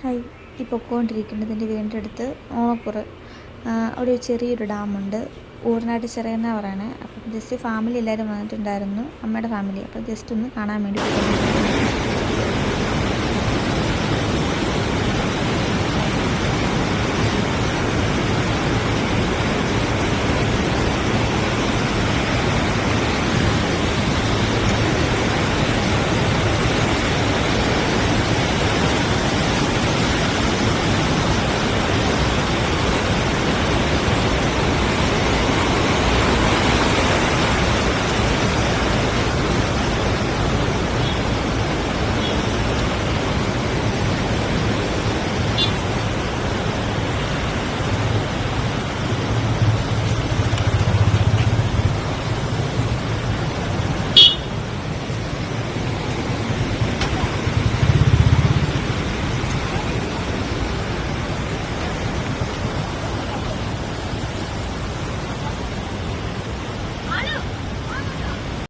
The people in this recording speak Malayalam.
ഹായ്. ഈ പൊക്കോണ്ടിരിക്കുന്നത് വീടിന്റെ അടുത്ത് ഓണപ്പുറ അവിടെ ഒരു ചെറിയൊരു ഡാമുണ്ട്. ഊറിനാട്ട് ചിറ പറയണേ. അപ്പം ജസ്റ്റ് ഫാമിലി എല്ലാവരും വന്നിട്ടുണ്ടായിരുന്നു. അമ്മയുടെ ഫാമിലി അപ്പം ജസ്റ്റ് ഒന്ന് കാണാൻ വേണ്ടി